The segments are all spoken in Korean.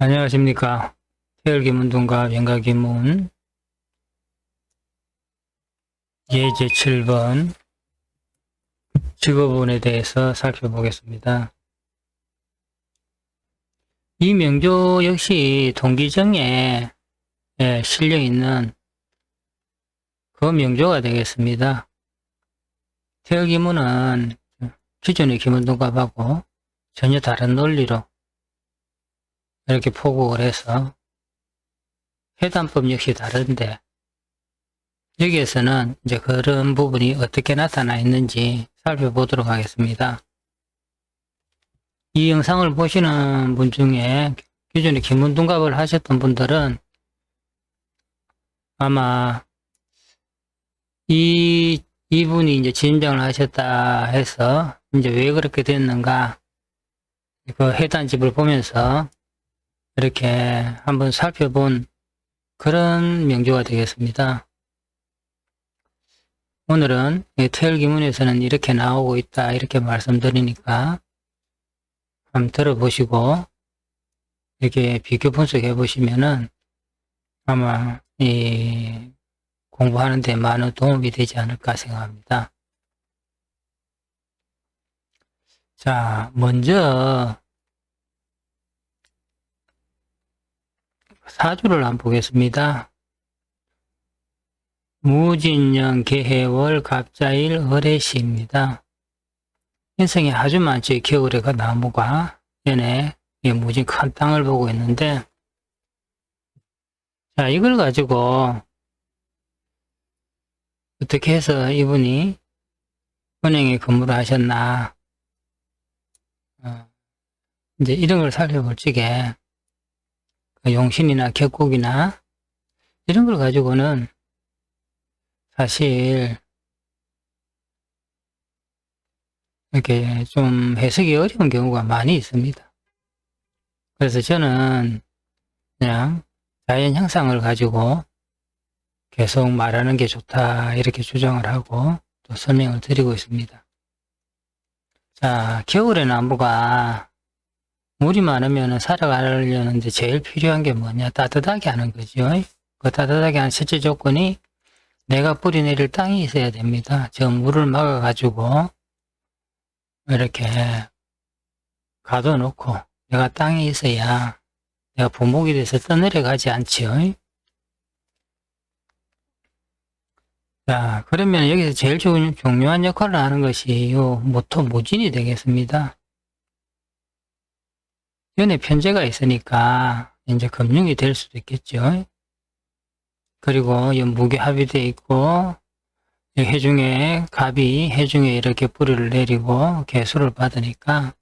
안녕하십니까. 태열기문동과 병가기문 예제 7번 직업운에 대해서 살펴보겠습니다. 이 명조 역시 동기정에 예, 실려 있는 그 명조가 되겠습니다. 태열기문은 기존의 기문동갑하고 전혀 다른 논리로 이렇게 포국을 해서 해단법 역시 다른데 여기에서는 이제 그런 부분이 어떻게 나타나 있는지 살펴보도록 하겠습니다. 이 영상을 보시는 분 중에 기존에 기문동갑을 하셨던 분들은 아마 이 이분이 이제 진정을 하셨다 해서 이제 왜 그렇게 됐는가 그 해단집을 보면서 이렇게 한번 살펴본 그런 명조가 되겠습니다. 오늘은 태열기문에서는 이렇게 나오고 있다 이렇게 말씀드리니까 한번 들어보시고 이렇게 비교 분석해 보시면은 아마 이 공부하는 데 많은 도움이 되지 않을까 생각합니다. 자, 먼저 사주를 한번 보겠습니다. 무진년 개해월 갑자일 을해시입니다. 인생에 아주 많죠. 이 겨울에 그 나무가 연에 무진 큰 땅을 보고 있는데 자 이걸 가지고 어떻게 해서 이분이 은행에 근무를 하셨나 어, 이제 이런 걸 살펴볼 적에 그 용신이나 격국이나 이런 걸 가지고는 사실 이렇게 좀 해석이 어려운 경우가 많이 있습니다. 그래서 저는 그냥 자연 형상을 가지고 계속 말하는 게 좋다 이렇게 주장을 하고 또 설명을 드리고 있습니다. 자, 겨울의 나무가 물이 많으면 살아가려는 데 제일 필요한 게 뭐냐? 따뜻하게 하는 거죠. 그 따뜻하게 하는 실제 조건이 내가 뿌리 내릴 땅이 있어야 됩니다. 저 물을 막아가지고 이렇게 가둬놓고 내가 땅이 있어야 내가 부목이 돼서 떠내려가지 않지요. 자, 그러면 여기서 제일 중, 중요한 역할을 하는 것이 요 모토 모진이 되겠습니다. 연에 편제가 있으니까 이제 금융이 될 수도 있겠죠. 그리고 연무게 합의되어 있고 해중에 갑이 해중에 이렇게 뿌리를 내리고 개수를 받으니까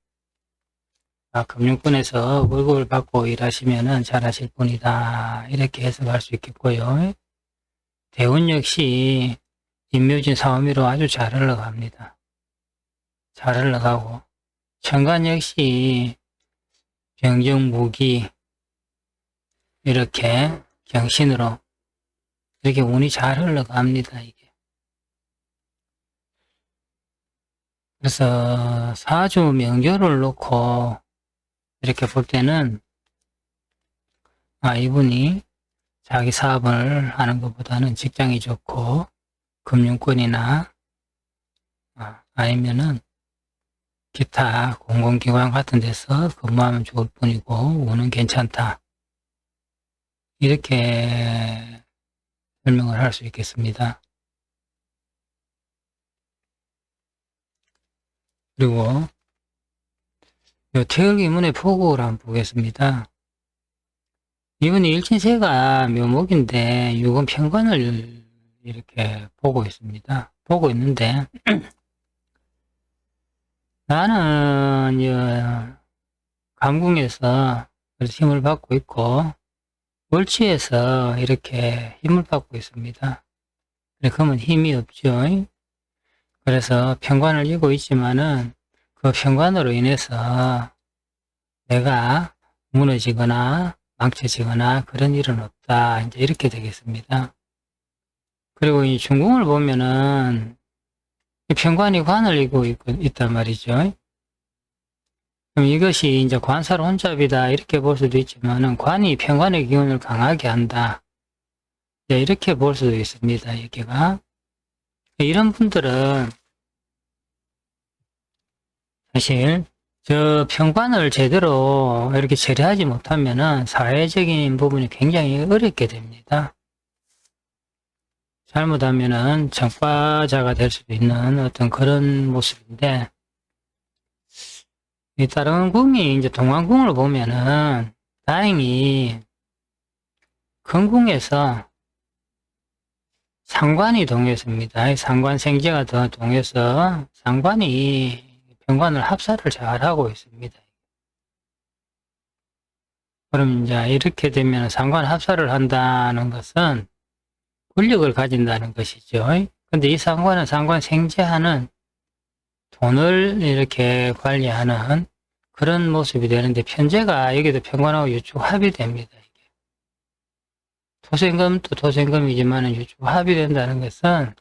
아, 금융권에서 월급을 받고 일하시면은 잘하실 분이다 이렇게 해석할 수 있겠고요. 대운 역시 임묘진 사오미로 아주 잘 흘러갑니다. 잘 흘러가고 천간 역시 병정무기 이렇게 경신으로 이렇게 운이 잘 흘러갑니다, 이게. 그래서 사주 명조를 놓고 이렇게 볼 때는 아, 이분이 자기 사업을 하는 것보다는 직장이 좋고 금융권이나 아, 아니면은 기타 공공기관 같은 데서 근무하면 좋을 뿐이고 운은 괜찮다. 이렇게 설명을 할 수 있겠습니다. 그리고 요 태열기문의 포고를 한번 보겠습니다. 이분이 일진세가 묘목인데 유금 편관을 이렇게 보고 있습니다. 보고 있는데 나는 감궁에서 힘을 받고 있고 월치에서 이렇게 힘을 받고 있습니다. 그러면 힘이 없죠. 그래서 편관을 이고 있지만은 그 편관으로 인해서 내가 무너지거나 망쳐지거나 그런 일은 없다. 이제 이렇게 되겠습니다. 그리고 이 중궁을 보면은 편관이 관을 이고 있, 단 말이죠. 그럼 이것이 이제 관살 혼잡이다 이렇게 볼 수도 있지만은 관이 편관의 기운을 강하게 한다. 네, 이렇게 볼 수도 있습니다. 여기가 이런 분들은 사실 저 편관을 제대로 이렇게 처리하지 못하면은 사회적인 부분이 굉장히 어렵게 됩니다. 잘못하면은 전과자가 될 수도 있는 어떤 그런 모습인데 이 다른 궁이 이제 동안궁을 보면은 다행히 큰 궁에서 상관이 동했습니다. 상관 생제가 더 동해서 상관이 병관을 합사를 잘 하고 있습니다. 그럼 이제 이렇게 되면 상관 합사를 한다는 것은 권력을 가진다는 것이죠. 근데 이 상관은 상관 생제하는 돈을 이렇게 관리하는 그런 모습이 되는데 편제가 여기도 편관하고 유축 합이 됩니다. 이게. 토생금도 토생금이지만 유축 합이 된다는 것은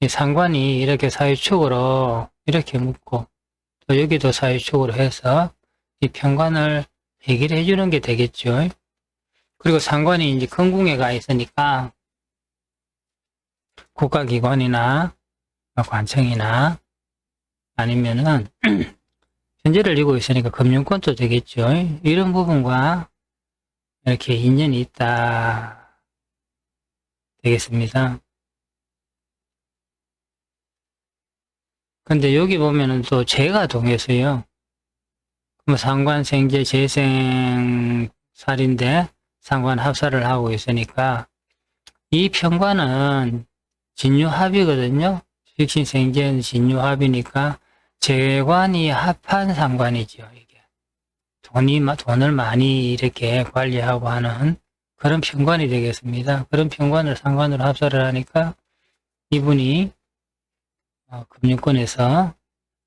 이 상관이 이렇게 사유축으로 이렇게 묶고 또 여기도 사유축으로 해서 이 편관을 해결해 주는 게 되겠죠. 그리고 상관이 이제 건궁에 가 있으니까 국가기관이나 관청이나 아니면은 현재를 이고 있으니까 금융권도 되겠죠. 이런 부분과 이렇게 인연이 있다 되겠습니다. 근데 여기 보면은 또 재가 동해서요. 그럼 상관 생재 재생 살인데 상관 합사를 하고 있으니까 이 편관은 진유합이거든요. 식신생재는 진유합이니까 재관이 합한 상관이죠. 이게 돈이 돈을 많이 이렇게 관리하고 하는 그런 편관이 되겠습니다. 그런 편관을 상관으로 합사를 하니까 이분이 어, 금융권에서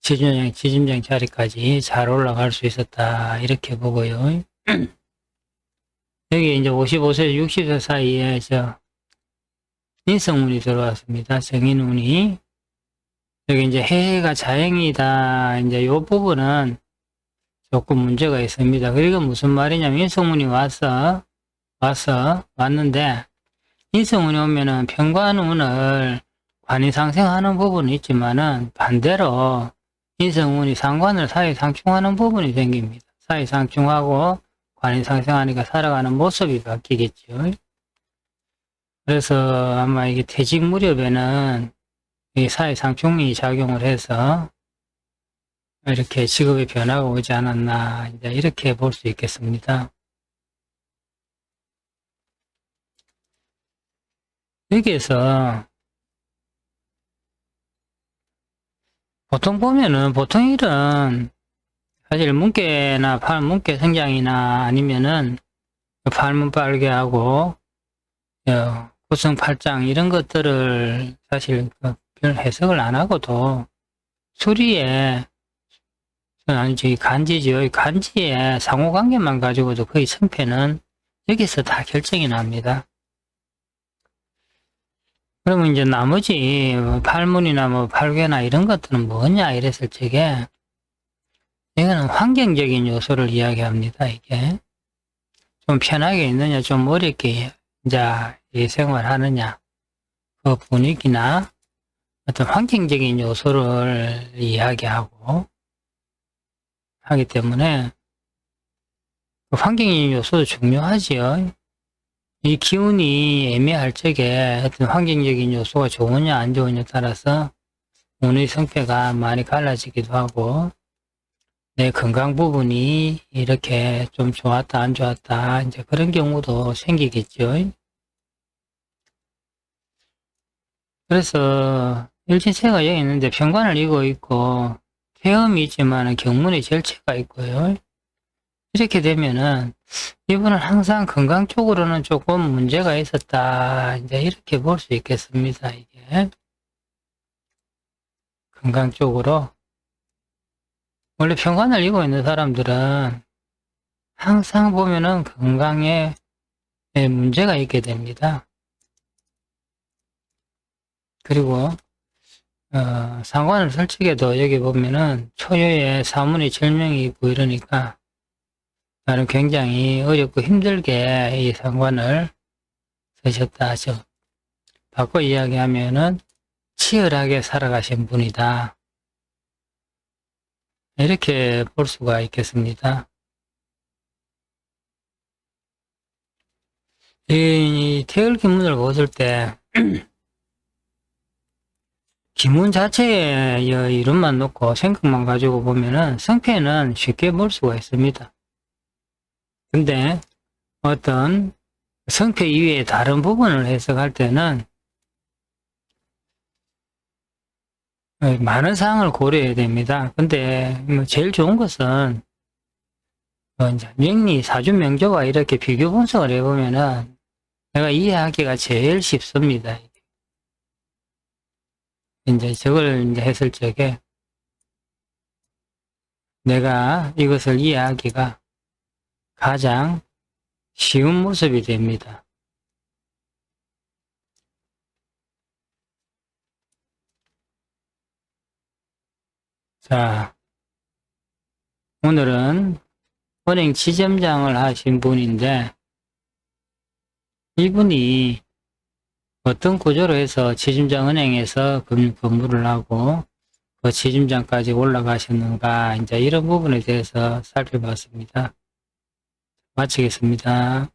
지점장, 지점장 자리까지 잘 올라갈 수 있었다. 이렇게 보고요. 여기 이제 55세, 60세 사이에 저 인성운이 들어왔습니다. 정인운이. 여기 이제 해가 자행이다. 이제 요 부분은 조금 문제가 있습니다. 그리고 무슨 말이냐면 인성운이 와서, 와서, 왔는데, 인성운이 오면은 평관운을 관이 상승하는 부분이 있지만은 반대로 인성운이 상관을 사이 상충하는 부분이 생깁니다. 사이 상충하고 관이 상승하니까 살아가는 모습이 바뀌겠죠. 그래서 아마 이게 퇴직 무렵에는 이 사회 상충이 작용을 해서 이렇게 직업의 변화가 오지 않았나 이제 이렇게 볼 수 있겠습니다. 여기에서 보통 보면은 보통 일은 사실 문개나 팔 문개 성장이나 아니면은 팔문 빨개 하고 어, 구성 팔장 이런 것들을 사실 그별 해석을 안 하고도 수리에 아니 저기 간지죠 간지의 상호관계만 가지고도 거의 성패는 여기서 다 결정이 납니다. 그러면 이제 나머지 뭐 팔문이나 뭐 팔괴나 이런 것들은 뭐냐 이랬을 적에 이거는 환경적인 요소를 이야기합니다. 이게 좀 편하게 있느냐 좀 어렵게 이제 생활하느냐 그 분위기나 어떤 환경적인 요소를 이야기하고 하기 때문에 그 환경적인 요소도 중요하지요. 이 기운이 애매할 적에 어떤 환경적인 요소가 좋으냐 안 좋으냐에 따라서 운의 성패가 많이 갈라지기도 하고 내 건강 부분이 이렇게 좀 좋았다 안 좋았다 이제 그런 경우도 생기겠죠. 그래서 일진체가 여기 있는데 편관을 이고 있고 태음이 있지만 경문의 절체가 있고요. 이렇게 되면은 이분은 항상 건강 쪽으로는 조금 문제가 있었다. 이제 이렇게 볼 수 있겠습니다. 이게 건강 쪽으로 원래 평관을 이고 있는 사람들은 항상 보면은 건강에 문제가 있게 됩니다. 그리고 어, 상관을 설치게도 여기 보면은 초유의 사문이 절명이 있고 이러니까 나는 굉장히 어렵고 힘들게 이 상관을 쓰셨다 하죠. 바꿔 이야기하면은 치열하게 살아가신 분이다. 이렇게 볼 수가 있겠습니다. 이 태을 기문을 보실 때 기문 자체의 이 이름만 놓고 생각만 가지고 보면은 성패는 쉽게 볼 수가 있습니다. 근데 어떤 성패 이외의 다른 부분을 해석할 때는 많은 사항을 고려해야 됩니다. 근데 뭐 제일 좋은 것은 어, 이제 명리 사주 명조와 이렇게 비교 분석을 해보면은 내가 이해하기가 제일 쉽습니다. 이제 저걸 이제 했을 적에 내가 이것을 이해하기가 가장 쉬운 모습이 됩니다. 자, 오늘은 은행 지점장을 하신 분인데 이분이 어떤 구조로 해서 지점장 은행에서 금- 근무를 하고 그 지점장까지 올라가셨는가 이제 이런 부분에 대해서 살펴봤습니다. 마치겠습니다.